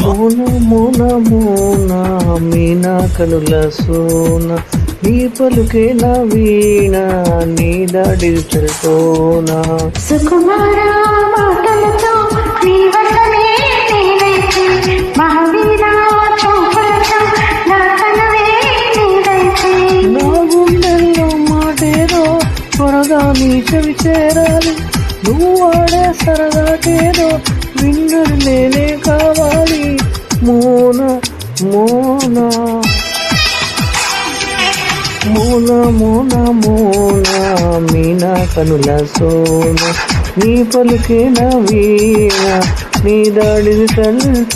మోన మోన మోన మీనా కనుల సోన నీ పలుకే నా వీణ నీ దాడి తెలుతోనా సుకుమార మాటలతో త్వరగా చెవి చేరాలి నువ్వు ఆడే సరదాకేదో విన్నది నేనే కావాలి మోన మోన మోన మోన మోన మీనా కనుల సోన నీ పలుకే నా వీణ నీ దాడిని తల్